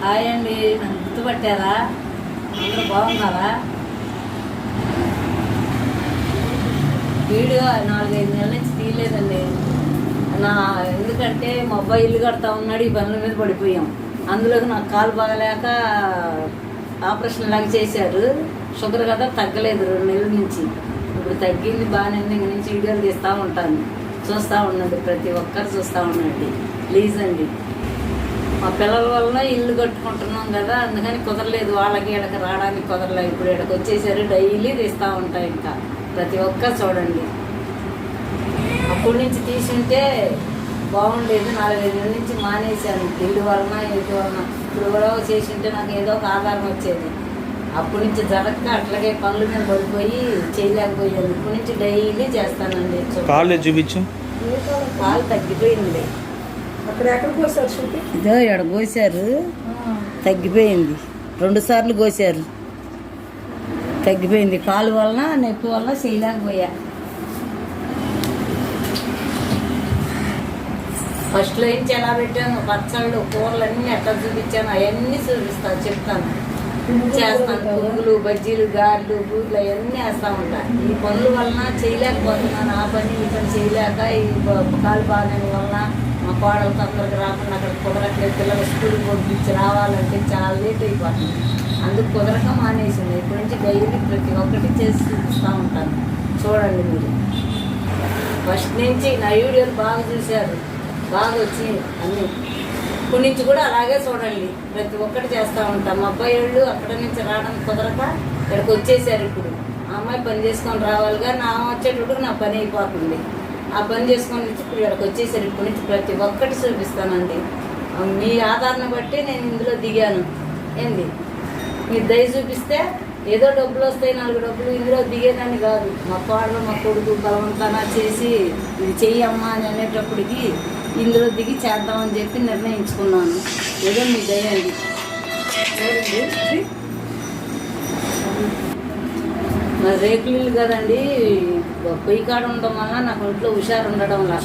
Hi అండి. నన్ను గుర్తుపట్టారా? అందరూ బాగున్నారా? వీడియో నాలుగైదు నెలల నుంచి తీయలేదండి. నా ఎందుకంటే మా అబ్బాయి ఇల్లు కడతా ఉన్నాడు ఈ పనుల మీద పడిపోయాం. అందులోకి నాకు కాలు బాగలేక ఆపరేషన్ లాగా చేశారు షుగర్ కదా తగ్గలేదు రెండు నెలల నుంచి. ఇప్పుడు తగ్గింది బాగానే ఉంది ఇంక నుంచి వీడియోలు తీస్తూ ఉంటాను. చూస్తూ ఉండండి ప్రతి ఒక్కరు చూస్తూ ఉండండి. ప్లీజ్ అండి. మా పిల్లల వల్ల ఇల్లు కట్టుకుంటున్నాం కదా అందుకని కుదరలేదు. వాళ్ళకి ఇక్కడికి రావడానికి కుదరలేదు ఇప్పుడు ఇక్కడికి వచ్చేసరి డైలీ తీస్తూ ఉంటాయి ఇంకా. ప్రతి ఒక్కరు చూడండి. అప్పటి నుంచి తీసుంటే బాగుండేది. నాలుగైదు నుంచి మానేశాను. ఇల్లు వలన ఇంటి వలన. ఇప్పుడు కూడా చేసింటే నాకు ఏదో ఒక ఆధారం వచ్చేది. అప్పటి నుంచి జరగక అట్లాగే పనుల మీద పడిపోయి చేయలేకపోయాను. ఇప్పటి నుంచి డైలీ చేస్తానండి. కాళ్ళు చూపించు? కాలు తగ్గిపోయింది. ఇదో ఇక్కడ కోసారు. తగ్గిపోయింది. రెండు సార్లు కోసారు. తగ్గిపోయింది. కాలు వలన నొప్పి వలన చేయలేకపోయా ఫస్ట్లో నుంచి ఎలా పెట్టాను? పచ్చళ్ళు కూరలు అన్నీ ఎట్లా చూపించాను? అవన్నీ చూపిస్తాను చెప్తాను. చేస్తాను. పురుగులు బజ్జీలు గారెలు బూర్లు అవన్నీ వేస్తూ ఉంటాను ఈ పనుల వలన చేయలేకపోతున్నాను. ఆ పని ఈ పని చేయలేక ఈ కాలు బాగానే వలన కోడలు తొందరగా రాకుండా అక్కడ కుదరట్లేదు పిల్లలు స్కూల్కి పంపించి రావాలంటే చాలా లేట్ అయిపోతుంది. అందుకు కుదరక మానేసింది. ఇప్పటి నుంచి డైలీ ప్రతి ఒక్కటి చేసి చూపిస్తూ ఉంటాను. చూడండి మీరు. ఫస్ట్ నుంచి నా వీడియోలు బాగా చూశారు. బాగా వచ్చింది అన్నీ. ఇప్పటి నుంచి కూడా అలాగే చూడండి. ప్రతి ఒక్కటి చేస్తూ ఉంటాం. మా అబ్బాయి వాళ్ళు అక్కడ నుంచి రావడం కుదరక ఇక్కడికి వచ్చేసారు ఇప్పుడు. అమ్మాయి పని చేసుకొని రావాలిగా నా వచ్చేటప్పుడు నా పని అయిపోతుంది. ఆ పని చేసుకొని వచ్చి ఇప్పుడు ఇక్కడికి వచ్చేసారు ఇప్పటి నుంచి ప్రతి ఒక్కటి చూపిస్తానండి. మీ ఆధారణ బట్టి నేను ఇందులో దిగాను. ఏంది? మీరు దయ చూపిస్తే ఏదో డబ్బులు వస్తాయి నాలుగు డబ్బులు ఇందులో దిగేదాన్ని కాదు. మా కోడలు మా కొడుకు బలవంతాన చేసి ఇది చెయ్యమ్మా అని అనేటప్పటికి ఇందులో దిగి చేద్దామని చెప్పి నిర్ణయించుకున్నాను. ఏదో మీ దయ అండి. మా రేకులు ఇల్లు కదండి. పొయ్యి కాడ ఉండడం వల్ల నాకు ఇంట్లో హుషారు ఉండడం వల్ల.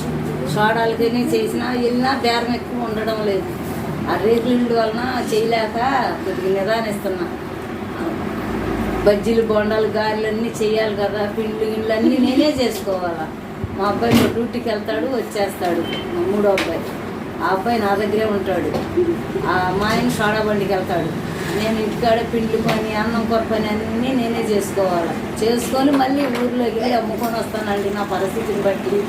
సోడాలకని చేసినా వెళ్ళినా బేరం ఎక్కువ ఉండడం లేదు. ఆ రేట్లు వలన చేయలేక కొద్దిగా నిదానిస్తున్నా. బజ్జీలు బొండాలు గారెలు అన్నీ చేయాలి కదా పిండ్లు గిండ్లు అన్నీ నేనే చేసుకోవాలా. మా అబ్బాయి డ్యూటీకి వెళ్తాడు వచ్చేస్తాడు. మా మూడో అబ్బాయి. ఆ అబ్బాయి నా దగ్గరే ఉంటాడు. ఆ మా ఆయన సోడా బండికి వెళ్తాడు. నేను ఇంటికాడ పిండ్లు పని అన్నం కూర పని అన్నీ నేనే చేసుకోవాలి. చేసుకొని మళ్ళీ ఊర్లోకి వెళ్ళి అమ్ముకొని వస్తానండి నా పరిస్థితిని బట్టి.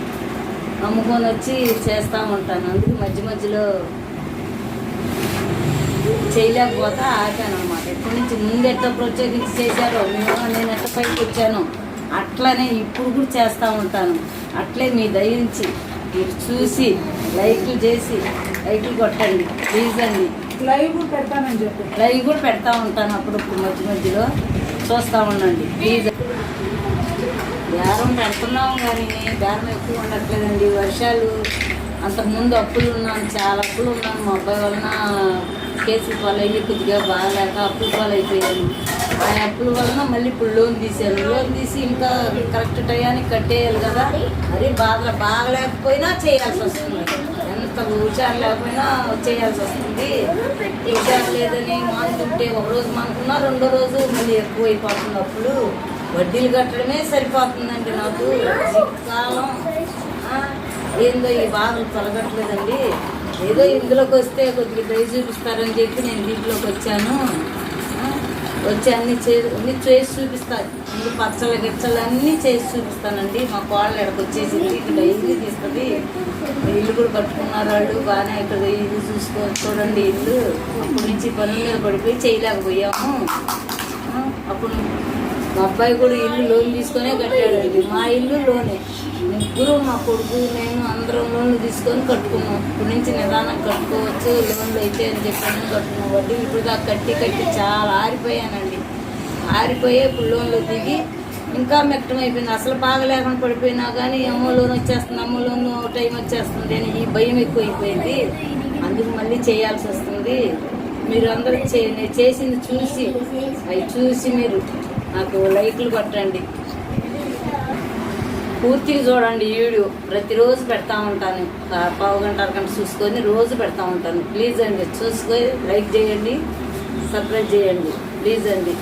అమ్ముకొని వచ్చి చేస్తూ ఉంటాను. అందుకే మధ్య మధ్యలో చేయలేకపోతే ఆపాను అనమాట ఇప్పటి నుంచి ముందు ఎట్లా ప్రత్యేకించి చేశారో మేము నేను ఎట్లా పైకి వచ్చాను అట్లనే ఇప్పుడు కూడా చేస్తూ ఉంటాను. అట్లే మీ దయించి మీరు చూసి లైక్లు చేసి లైక్లు కొట్టండి. ప్లీజ్ అండి. లైవ్ పెడతానని చెప్పి. లైవ్ కూడా పెడతా ఉంటాను అప్పుడప్పుడు మధ్య మధ్యలో. చూస్తూ ఉండండి. ప్లీజ్. బేరం పెడుతున్నాము కానీ బేరం ఎక్కువ ఉండట్లేదండి. వర్షాలు అంతకుముందు అప్పులు ఉన్నాను చాలా అప్పులు ఉన్నాను. మా అబ్బాయి వలన కేసుల పాలయ్యి కొద్దిగా బాగాలేక అప్పుల పాలైపోయాను. ఆ అప్పుల వలన మళ్ళీ ఇప్పుడు లోన్ తీసాను లోన్ తీసి ఇంకా కరెక్ట్ టయానికి కట్టేయాలి కదా. మరి బాగా బాగలేకపోయినా చేయాల్సి వస్తుంది. ఎంత హుషారు లేకపోయినా చేయాల్సి వస్తుంది. హుషారు లేదని మానుకుంటే ఒక రోజు మానుకున్నా రెండో రోజు మళ్ళీ ఎక్కువ అయిపోతుంది అప్పుడు. వడ్డీలు కట్టడమే సరిపోతుందండి నాకు. కాలం ఏందో ఈ బాధలు తొలగట్లేదండి. ఏదో ఇందులోకి వస్తే కొద్దిగా దయ చూపిస్తారని చెప్పి నేను దీంట్లోకి వచ్చాను. వచ్చి అన్ని చే అన్ని చేసి చూపిస్తాను ఇందు పచ్చళ్ళ గిచ్చలు అన్నీ చేసి చూపిస్తానండి. మా కోళ్ళు ఇక్కడికి వచ్చేసింది. ఇక్కడ ఇల్లు తీస్తుంది ఇల్లు కూడా కట్టుకున్నారు వాళ్ళు. బాగానే ఇక్కడ ఇల్లు చూసుకో చూడండి ఇల్లు. అప్పటి నుంచి పనుల మీద పడిపోయి చేయలేకపోయాము. అప్పుడు మా అబ్బాయి కూడా ఇల్లు లోన్ తీసుకొనే కట్టాడండి. మా ఇల్లు లోనే. ముగ్గురు మా కొడుకు నేను అందరం లోన్లు తీసుకొని కట్టుకున్నాం. ఇప్పటి నుంచి నిదానం కట్టుకోవచ్చు లోన్లు అయితే అని చెప్పాను కట్టుకున్నాం. వడ్డీ ఇప్పుడు దాకా కట్టి కట్టి చాలా ఆరిపోయానండి. ఆరిపోయి ఇప్పుడు లోన్లు దిగి ఇంకా మెట్టం అయిపోయింది. అసలు బాగలేకుండా పడిపోయినా కానీ అమ్మో లోన్ వచ్చేస్తుంది అమ్మో లోన్ టైం వచ్చేస్తుంది అని ఈ భయం ఎక్కువైపోయింది. అందుకు మళ్ళీ చేయాల్సి వస్తుంది. మీరు అందరూ చే నేను చేసింది చూసి అవి చూసి మీరు నాకు లైట్లు కొట్టండి. పూర్తిగా చూడండి వీడియో. ప్రతిరోజు పెడతా ఉంటాను. పావు గంట అరగంట చూసుకొని రోజు పెడతా ఉంటాను. ప్లీజ్ అండి చూసుకొని లైక్ చేయండి సబ్స్క్రైబ్ చేయండి. ప్లీజ్ అండి.